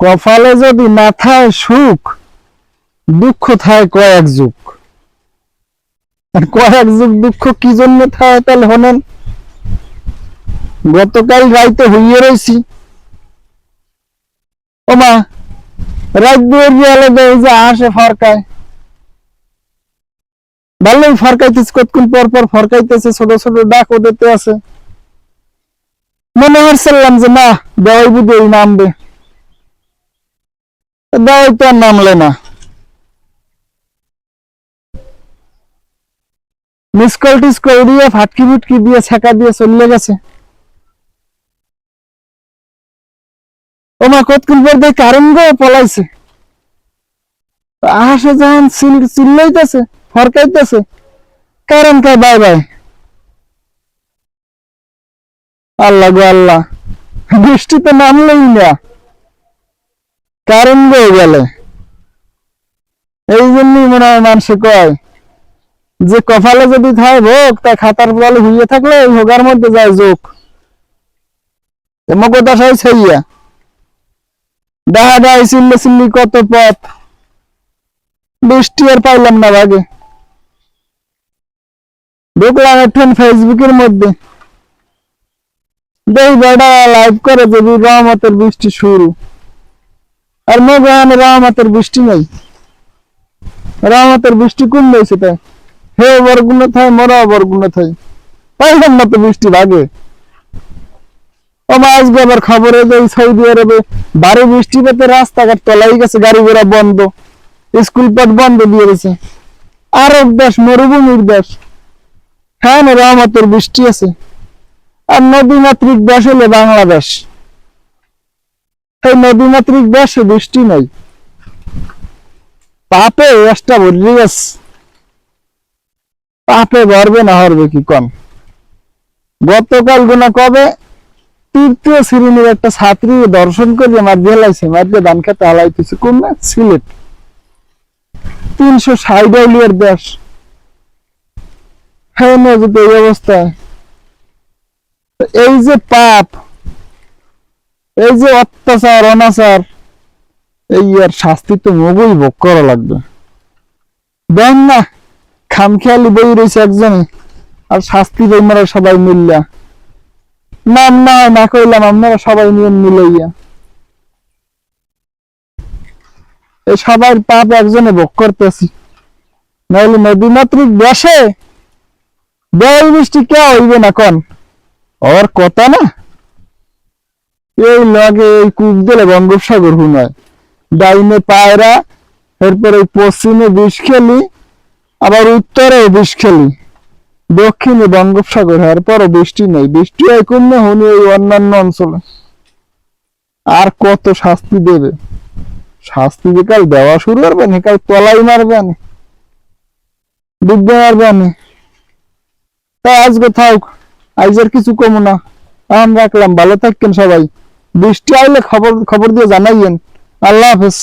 কপালে যদি না থায় সুখ, দুঃখ থায় কয়েক যুগ। আর কয়েক যুগ দুঃখ কি জন্য থায় তাহলে হনেন? গতকাল রাইতে হইয়ে রয়েছি ওমা, রাত দুয়ের দেয় যে আসে ফরকায়। ভালোই ফরকাইতেছে, কতক্ষণ পর পর ফরকাইতেছে, ছোট ছোট ডাক ওদেরতে আছে। মনে হচ্ছিলাম যে, না দেওয়াই বুঝে নামবে আর নামলে না। মিস কল টিস দিয়ে, ফাটকি ফুটকি দিয়ে ছাকা দিয়ে চলে গেছে। ও মা কতক্ষণ পর দেখ কারণ গো পলাইছে। আহাসে যখন চিল চিল্লাইতেছে, ফরকাইতেছে। কারণ কে? Bye bye. আল্লাহ গো আল্লাহ। বৃষ্টি তো নামলেই না। কারণ গো গেলে। এই জন্যই মনে হয় মানুষে কয়, যে কপালে যদি থাকে ভোগ, তা খাতার বলে হুইয়ে থাকলে ওই হোগার মধ্যে যায় যোগ। এমন ছাইয়া। যায় চিল্লি চিল্লি কত পথ। বৃষ্টি আর পাইলাম না ভাগে ঢুকলাম এখন ফেসবুকের মধ্যে। দেখ বেড়া, লাইভ করে যদি রহমতের বৃষ্টি শুরু। আর মোগানে রহমতের বৃষ্টি নেই। রহমতের বৃষ্টি কোন দিয়েছে তাই। হে বরগুণ থাই, মরা বরগুণ থাই। পাইলাম না তো বৃষ্টি ভাগে। মা আজকে আবার খবরে যে সৌদি আরবে। ভারী বৃষ্টি পেতে রাস্তাঘাট তলাই গেছে, গাড়ি ঘোড়া বন্ধ। স্কুল পাঠ বন্ধ দিয়ে দিয়েছে আরব দেশ, মরুভূমির দেশ। হ্যাঁ রহমতের বৃষ্টি আছে। আর নদীমাতৃক দেশ হলে বাংলাদেশ। এই নদীমাতৃক দেশে বৃষ্টি নাই। পাপে এসটা বললি গেছে। পাপে ভরবে না হরবে কি কন? গতকাল গুনা কবে? তৃতীয় শ্রেণির একটা ছাত্রী দর্শন করে মারিয়ে লাইছে। মারিয়ে ধান খেতে হালাইতেছে। কোন না? সিলেট। তিনশো ষাট আউলিয়ার দেশ। হ্যাঁ যদি এই অবস্থায়। এই যে পাপ এই যে অত্যাচার, অনাচার, এই আর শাস্তি তো মগুই ভোগ করা লাগবে। দেন না, খামখেয়ালি বই রয়েছে একজনে, আর শাস্তি বই মারা সবাই মিললা নাম না হয় না কইলাম, আপনারা সবাই নিয়ে মিলাইয়া। এই সবার পাপ একজনে ভোগ করতেছি। নাহলে নদীমাতৃক দেশে দেওয়াল বৃষ্টি কে হইবে না কন? ওর কথা না? এই লগে এই কূপ দিলে বঙ্গোপসাগর হুনায় ডাইনে পায়রা, এরপরে পশ্চিমে বিষখেলি আবার উত্তরে বিষখেলি দক্ষিণে বঙ্গোপসাগর, এরপরও বৃষ্টি নেই। বৃষ্টি হয় কমে হনি এই অন্যান্য অঞ্চলে। আর কত শাস্তি দেবে? শাস্তি যে কাল দেওয়া শুরু করবেন কাল তলাই মারবেন ডুববে মারবেন তাই আজকে থাক আজ আর কিছু কমো না। আম রাখলাম, ভালো থাকেন সবাই। বৃষ্টি আইলে খবর খবর দিয়ে জানাইয়েন। আল্লাহ হাফেজ।